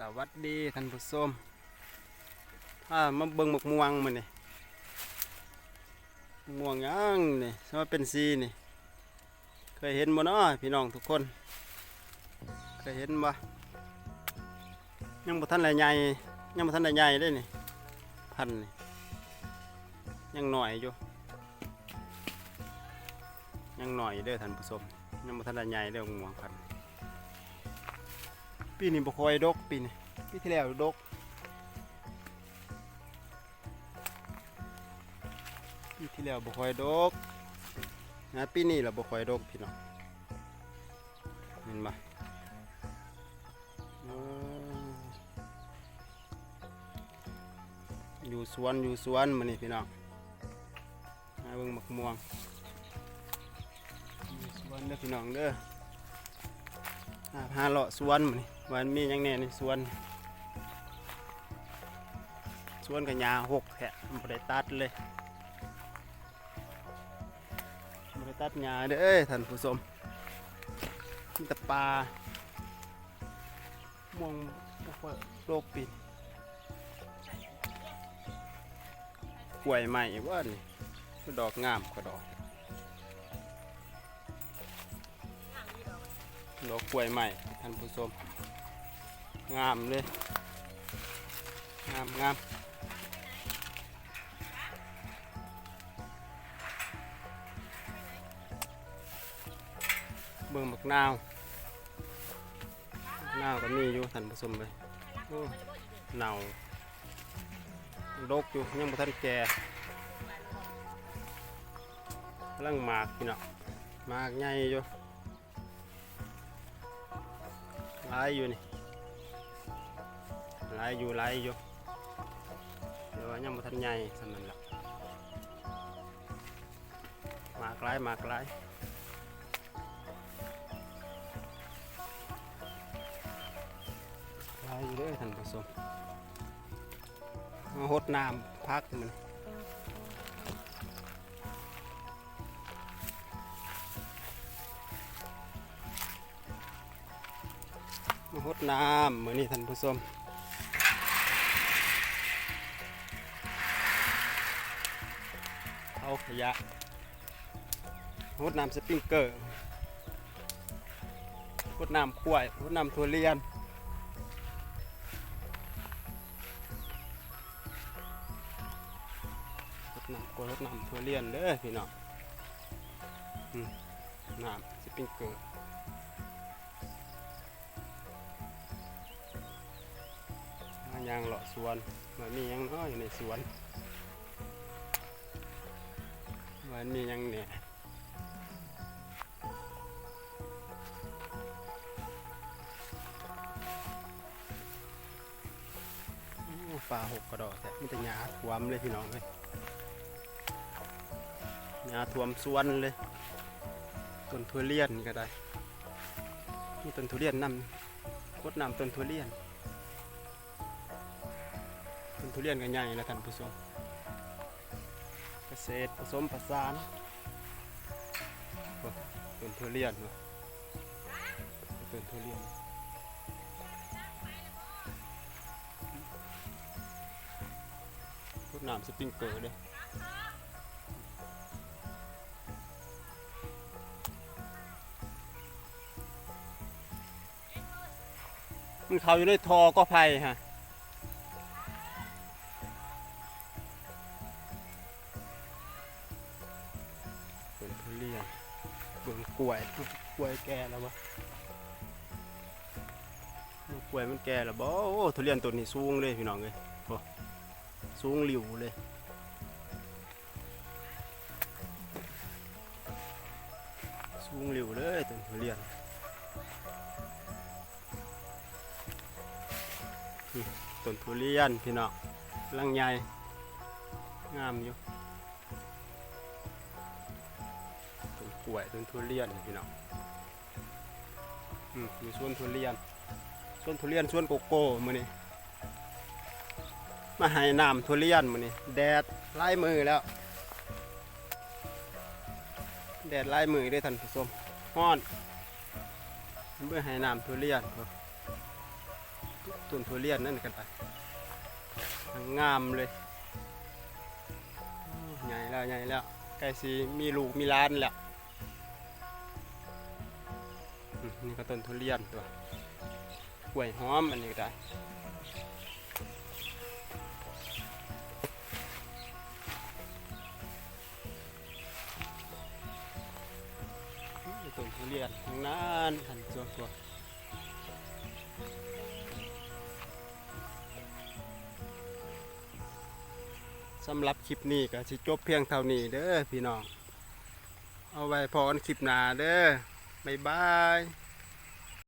สวัสดีท่านผู้ชมถ้ามาเบิ่งหมกม่วงมันนี่ม่วงหยังนี่สมาเป็นสีนี่ เคยเห็นบ่เนาะพี่น้องทุกคน เคยเห็นบ่ยังบ่ทันได้ใหญ่ยังบ่ทันได้ใหญ่เด้นี่พันนี่ยังหน่อยอยู่ยังหน่อยเด้อท่านผู้ชมยังบ่ทันได้ใหญ่เด้อมกม่วงพันธุ์ ปีนี้บ่ค่อยดกปีนี้ปีที่แล้วดกปีที่แล้วบ่ค่อยดกนะปีนี้ล่ะบ่ค่อยดกพี่น้องเห็นบ่อยู่สวนอยู่สวนมื้อนี้พี่น้องมาเบิ่งมะม่วงอยู่สวนเด้อพี่น้องเด้อ หาเลาะสวนมันนี่วันมีหยังแน่ในสวนสวนกับยาหกแผะมันบ่ได้ตัดเลยบ่ได้ตัดหญ้าเด้อท่านผู้ชมมีแต่ปลาม่วงโรคปิดกล้วยใหม่ว่านี่ดอกงามกว่าดอก ดอกกล้วยใหม่ท่านผู้ชมงามเลย งามงามเบิ่งบักนาวนาวก็มีอยู่ท่านผู้ชมเลยโอ้เน่าดกอยู่ยังบ่ทันแก่กำลังหมากพี่น้องหมากใหญ่อยู่ หลายอยู่นี่หลายอยู่หลายอยู่เดี๋ยวว่ายังบ่ทันใหญ่สำนั้นละหมากหลายหมากหลายหลายอยู่เด้อท่านผู้ชมมาหดน้ำพักมัน หดน้ำเหมือนนี่ท่านผู้ชมเอาขยะหดน้ำสปริงเกอร์หดน้ำกล้วยหดน้ำทุเรียนหดน้ำกล้วยหดน้ำทุเรียนเด้อพี่น้องน้ำสปริงเกอร์ ยางเลาะสวนมันมียังน้อยอยู่ในสวนมันมียังเนี่ยโอ้ปลาหกกระดอกแต่มันจะหญ้าท่วมเลยพี่น้องเลยหญ้าท่วมสวนเลยต้นทุเรียนก็ได้มีต้นทุเรียนนำกดนำต้นทุเรียน ต้นทุเรียนกันใหญ่นะท่านผู้ชมเกษตรผสมผสานต้นทุเรียนวะต้นทุเรียนรดน้ำสปริงเกอร์เลยมันเขาอยู่ในทอก็ไผ่ฮะ รียนเบิ่งกล้วยกล้วยแก่แล้ววะกล้วยมันแก่แล้วบ่โอ้ทุเรียนต้นนี้สูงเลยพี่น้องเลยโอ้สูงหลิวเลยสูงหลิวเลยต้นทุเรียนต้นทุเรียนพี่น้องลังใหญ่งามอยู่ กล้วยต้นทุเรียนพี่น้องอืมมีสวนทุเรียนสวนทุเรียนสวนโกโก้มื้อนี้มาให้น้ำทุเรียนมื้อนี้แดดไล่มือแล้ว แดดไล่มือด้วยท่านผู้ชมฮ้อนเพื่อให้น้ำทุเรียนต้นทุเรียนนั่นกันไปงามเลยใหญ่แล้วใหญ่แล้วใกล้สิมีลูกมีล้านแล้ว นี่ก็ต้นทุเรียนตัวกล้วยหอมอันนี้ก็ได้ต้นทุเรียนทางนั้นหันตัวตัวสำหรับคลิปนี้ก็สิจบเพียงเท่านี้เด้อพี่น้อง เอาไว้พอกันคลิปหน้าเด้อ บ๊ายบาย